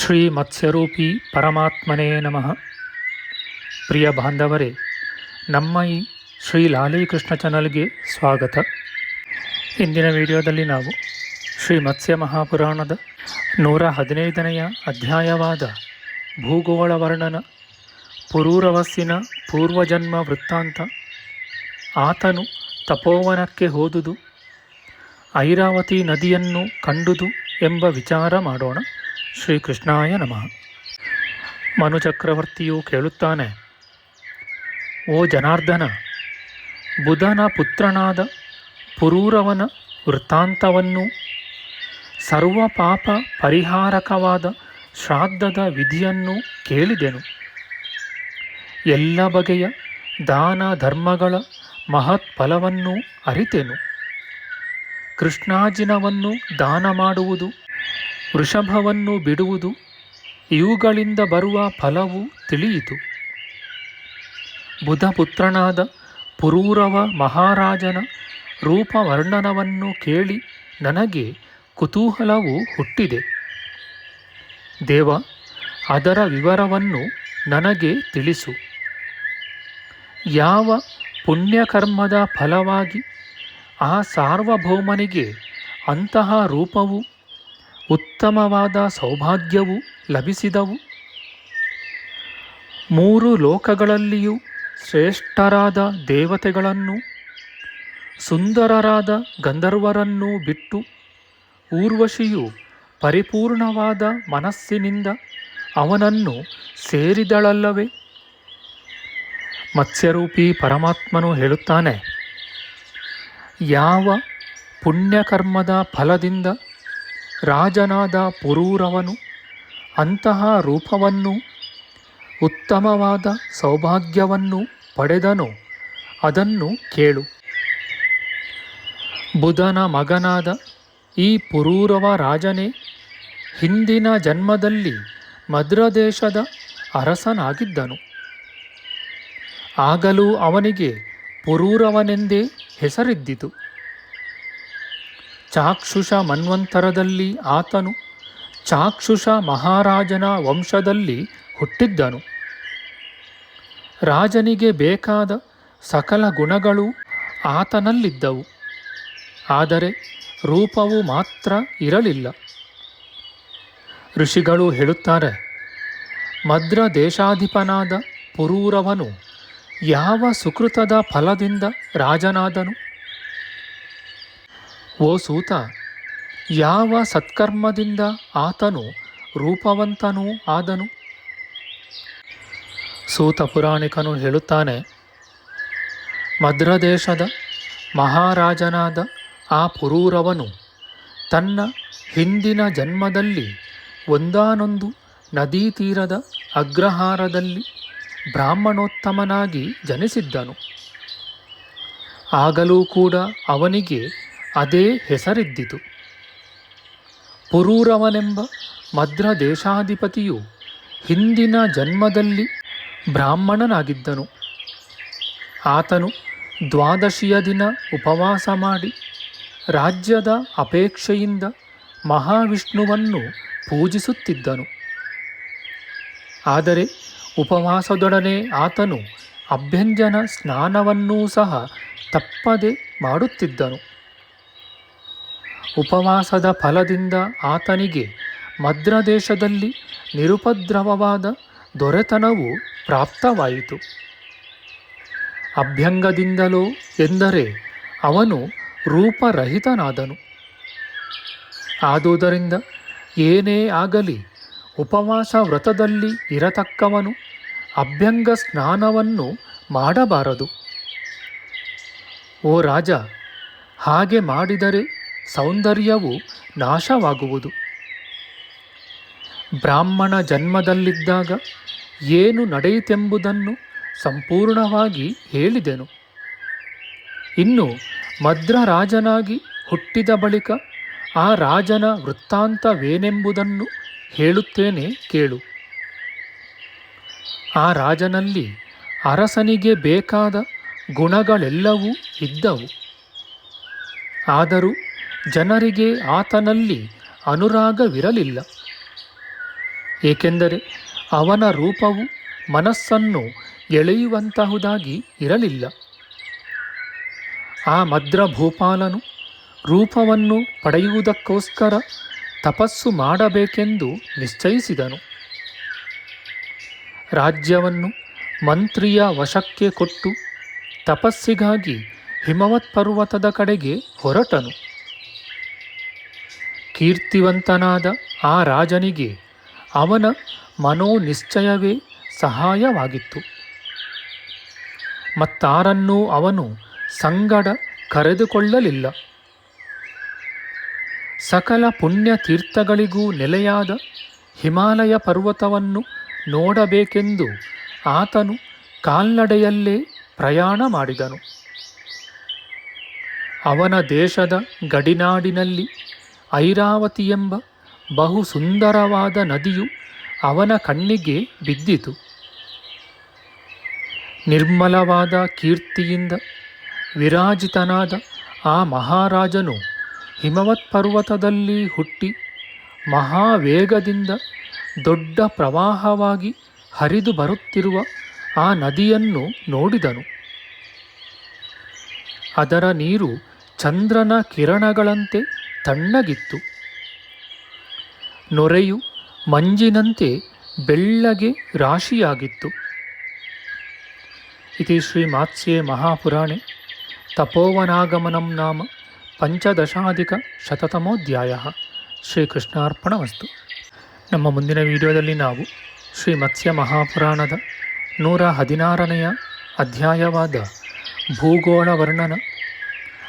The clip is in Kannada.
ಶ್ರೀ ಮತ್ಸ್ಯರೂಪಿ ಪರಮಾತ್ಮನೇ ನಮಃ. ಪ್ರಿಯ ಬಾಂಧವರೇ, ನಮ್ಮ ಈ ಶ್ರೀ ಲಾಲೀಕೃಷ್ಣ ಚಾನಲ್ಗೆ ಸ್ವಾಗತ. ಇಂದಿನ ವಿಡಿಯೋದಲ್ಲಿ ನಾವು ಶ್ರೀ ಮತ್ಸ್ಯ ಮಹಾಪುರಾಣದ ನೂರ ಹದಿನೈದನೆಯ ಅಧ್ಯಾಯವಾದ ಭೂಗೋಳ ವರ್ಣನ ಪುರೂರವಸ್ಸಿನ ಪೂರ್ವಜನ್ಮ ವೃತ್ತಾಂತ ಆತನು ತಪೋವನಕ್ಕೆ ಹೋದುದು, ಐರಾವತಿ ನದಿಯನ್ನು ಕಂಡುದು ಎಂಬ ವಿಚಾರ ಮಾಡೋಣ. ಶ್ರೀಕೃಷ್ಣಾಯ ನಮಃ. ಮನುಚಕ್ರವರ್ತಿಯು ಕೇಳುತ್ತಾನೆ, ಓ ಜನಾರ್ದನ, ಬುಧನ ಪುತ್ರನಾದ ಪುರೂರವನ ವೃತ್ತಾಂತವನ್ನು ಸರ್ವ ಪಾಪ ಪರಿಹಾರಕವಾದ ಶ್ರಾದ್ದದ ವಿಧಿಯನ್ನು ಕೇಳಿದೆನು. ಎಲ್ಲ ಬಗೆಯ ದಾನ ಧರ್ಮಗಳ ಮಹತ್ ಫಲವನ್ನು ಅರಿತೆನು. ಕೃಷ್ಣಾಜಿನವನ್ನು ದಾನ ಮಾಡುವುದು ವೃಷಭವನ್ನು ಬಿಡುವುದು, ಇವುಗಳಿಂದ ಬರುವ ಫಲವು ತಿಳಿಯಿತು. ಬುಧಪುತ್ರನಾದ ಪುರೂರವ ಮಹಾರಾಜನ ರೂಪವರ್ಣನವನ್ನು ಕೇಳಿ ನನಗೆ ಕುತೂಹಲವು ಹುಟ್ಟಿದೆ. ದೇವ, ಅದರ ವಿವರವನ್ನು ನನಗೆ ತಿಳಿಸು. ಯಾವ ಪುಣ್ಯಕರ್ಮದ ಫಲವಾಗಿ ಆ ಸಾರ್ವಭೌಮನಿಗೆ ಅಂತಹ ರೂಪವು ಉತ್ತಮವಾದ ಸೌಭಾಗ್ಯವು ಲಭಿಸಿದವು. ಮೂರು ಲೋಕಗಳಲ್ಲಿಯೂ ಶ್ರೇಷ್ಠರಾದ ದೇವತೆಗಳನ್ನು, ಸುಂದರರಾದ ಗಂಧರ್ವರನ್ನೂ ಬಿಟ್ಟು ಊರ್ವಶಿಯು ಪರಿಪೂರ್ಣವಾದ ಮನಸ್ಸಿನಿಂದ ಅವನನ್ನು ಸೇರಿದಳಲ್ಲವೇ? ಮತ್ಸ್ಯರೂಪಿ ಪರಮಾತ್ಮನು ಹೇಳುತ್ತಾನೆ, ಯಾವ ಪುಣ್ಯಕರ್ಮದ ಫಲದಿಂದ ರಾಜನಾದ ಪುರೂರವನು ಅಂತಹ ರೂಪವನ್ನು, ಉತ್ತಮವಾದ ಸೌಭಾಗ್ಯವನ್ನು ಪಡೆದನು ಅದನ್ನು ಕೇಳು. ಬುಧನ ಮಗನಾದ ಈ ಪುರೂರವ ರಾಜನೇ ಹಿಂದಿನ ಜನ್ಮದಲ್ಲಿ ಮದ್ರದೇಶದ ಅರಸನಾಗಿದ್ದನು. ಆಗಲೂ ಅವನಿಗೆ ಪುರೂರವನೆಂದೇ ಹೆಸರಿದ್ದಿತು. ಚಾಕ್ಷುಷ ಮನ್ವಂತರದಲ್ಲಿ ಆತನು, ಚಾಕ್ಷುಷ ಮಹಾರಾಜನ ವಂಶದಲ್ಲಿ ಹುಟ್ಟಿದ್ದನು. ರಾಜನಿಗೆ ಬೇಕಾದ ಸಕಲ ಗುಣಗಳು ಆತನಲ್ಲಿದ್ದವು, ಆದರೆ ರೂಪವು ಮಾತ್ರ ಇರಲಿಲ್ಲ. ಋಷಿಗಳು ಹೇಳುತ್ತಾರೆ, ಮದ್ರ ದೇಶಾಧಿಪನಾದ ಪುರೂರವನು ಯಾವ ಸುಕೃತದ ಫಲದಿಂದ ರಾಜನಾದನು? ಓ ಸೂತ, ಯಾವ ಸತ್ಕರ್ಮದಿಂದ ಆತನು ರೂಪವಂತನೂ ಆದನು? ಸೂತ ಪುರಾಣಿಕನು ಹೇಳುತ್ತಾನೆ, ಮದ್ರದೇಶದ ಮಹಾರಾಜನಾದ ಆ ಪುರೂರವನು ತನ್ನ ಹಿಂದಿನ ಜನ್ಮದಲ್ಲಿ ಒಂದಾನೊಂದು ನದೀ ತೀರದ ಅಗ್ರಹಾರದಲ್ಲಿ ಬ್ರಾಹ್ಮಣೋತ್ತಮನಾಗಿ ಜನಿಸಿದ್ದನು. ಆಗಲೂ ಕೂಡ ಅವನಿಗೆ ಅದೇ ಹೆಸರಿದ್ದಿತು. ಪುರೂರವನೆಂಬ ಮದ್ರ ದೇಶಾಧಿಪತಿಯು ಹಿಂದಿನ ಜನ್ಮದಲ್ಲಿ ಬ್ರಾಹ್ಮಣನಾಗಿದ್ದನು. ಆತನು ದ್ವಾದಶಿಯ ದಿನ ಉಪವಾಸ ಮಾಡಿ ರಾಜ್ಯದ ಅಪೇಕ್ಷೆಯಿಂದ ಮಹಾವಿಷ್ಣುವನ್ನು ಪೂಜಿಸುತ್ತಿದ್ದನು. ಆದರೆ ಉಪವಾಸದೊಡನೆ ಆತನು ಅಭ್ಯಂಜನ ಸ್ನಾನವನ್ನೂ ಸಹ ತಪ್ಪದೆ ಮಾಡುತ್ತಿದ್ದನು. ಉಪವಾಸದ ಫಲದಿಂದ ಆತನಿಗೆ ಮದ್ರದೇಶದಲ್ಲಿ ನಿರುಪದ್ರವವಾದ ದೊರೆತನವು ಪ್ರಾಪ್ತವಾಯಿತು. ಅಭ್ಯಂಗದಿಂದಲೋ ಎಂದರೆ ಅವನು ರೂಪರಹಿತನಾದನು. ಆದುದರಿಂದ ಏನೇ ಆಗಲಿ ಉಪವಾಸ ವ್ರತದಲ್ಲಿ ಇರತಕ್ಕವನು ಅಭ್ಯಂಗ ಸ್ನಾನವನ್ನು ಮಾಡಬಾರದು. ಓ ರಾಜ, ಹಾಗೆ ಮಾಡಿದರೆ ಸೌಂದರ್ಯವು ನಾಶವಾಗುವುದು. ಬ್ರಾಹ್ಮಣ ಜನ್ಮದಲ್ಲಿದ್ದಾಗ ಏನು ನಡೆಯಿತೆಂಬುದನ್ನು ಸಂಪೂರ್ಣವಾಗಿ ಹೇಳಿದೆನು. ಇನ್ನು ಮದ್ರ ರಾಜನಾಗಿ ಹುಟ್ಟಿದ ಬಳಿಕ ಆ ರಾಜನ ವೃತ್ತಾಂತವೇನೆಂಬುದನ್ನು ಹೇಳುತ್ತೇನೆ ಕೇಳು. ಆ ರಾಜನಲ್ಲಿ ಅರಸನಿಗೆ ಬೇಕಾದ ಗುಣಗಳೆಲ್ಲವೂ ಇದ್ದವು. ಆದರೂ ಜನರಿಗೆ ಆತನಲ್ಲಿ ಅನುರಾಗವಿರಲಿಲ್ಲ. ಏಕೆಂದರೆ ಅವನ ರೂಪವು ಮನಸ್ಸನ್ನು ಎಳೆಯುವಂತಹುದಾಗಿ ಇರಲಿಲ್ಲ. ಆ ಮದ್ರ ಭೂಪಾಲನು ರೂಪವನ್ನು ಪಡೆಯುವುದಕ್ಕೋಸ್ಕರ ತಪಸ್ಸು ಮಾಡಬೇಕೆಂದು ನಿಶ್ಚಯಿಸಿದನು. ರಾಜ್ಯವನ್ನು ಮಂತ್ರಿಯ ವಶಕ್ಕೆ ಕೊಟ್ಟು ತಪಸ್ಸಿಗಾಗಿ ಹಿಮವತ್ ಪರ್ವತದ ಕಡೆಗೆ ಹೊರಟನು. ಕೀರ್ತಿವಂತನಾದ ಆ ರಾಜನಿಗೆ ಅವನ ಮನೋನಿಶ್ಚಯವೇ ಸಹಾಯವಾಗಿತ್ತು. ಮತ್ತಾರನ್ನೂ ಅವನು ಸಂಗಡ ಕರೆದುಕೊಳ್ಳಲಿಲ್ಲ. ಸಕಲ ಪುಣ್ಯ ತೀರ್ಥಗಳಿಗೂ ನೆಲೆಯಾದ ಹಿಮಾಲಯ ಪರ್ವತವನ್ನು ನೋಡಬೇಕೆಂದು ಆತನು ಕಾಲ್ನಡೆಯಲ್ಲೇ ಪ್ರಯಾಣ ಮಾಡಿದನು. ಅವನ ದೇಶದ ಗಡಿನಾಡಿನಲ್ಲಿ ಐರಾವತಿ ಎಂಬ ಬಹು ಸುಂದರವಾದ ನದಿಯು ಅವನ ಕಣ್ಣಿಗೆ ಬಿದ್ದಿತು. ನಿರ್ಮಲವಾದ ಕೀರ್ತಿಯಿಂದ ವಿರಾಜಿತನಾದ ಆ ಮಹಾರಾಜನು ಹಿಮವತ್ ಪರ್ವತದಲ್ಲಿ ಹುಟ್ಟಿ ಮಹಾವೇಗದಿಂದ ದೊಡ್ಡ ಪ್ರವಾಹವಾಗಿ ಹರಿದು ಬರುತ್ತಿರುವ ಆ ನದಿಯನ್ನು ನೋಡಿದನು. ಅದರ ನೀರು ಚಂದ್ರನ ಕಿರಣಗಳಂತೆ ತಣ್ಣಗಿತ್ತು. ನೊರೆಯು ಮಂಜಿನಂತೆ ಬೆಳ್ಳಗೆ ರಾಶಿಯಾಗಿತ್ತು. ಇತಿ ಶ್ರೀ ಮಾತ್ಸ್ಯೆ ಮಹಾಪುರಾಣೆ, ತಪೋವನಾಗಮನಂ ನಾಮ ಪಂಚದಶಾಧಿಕ ಶತತಮೋಧ್ಯಾಯ. ಶ್ರೀಕೃಷ್ಣಾರ್ಪಣವಸ್ತು ನಮ್ಮ ಮುಂದಿನ ವಿಡಿಯೋದಲ್ಲಿ ನಾವು ಶ್ರೀ ಮತ್ಸ್ಯ ಮಹಾಪುರಾಣದ ನೂರ ಹದಿನಾರನೆಯ ಅಧ್ಯಾಯವಾದ ಭೂಗೋಳ ವರ್ಣನ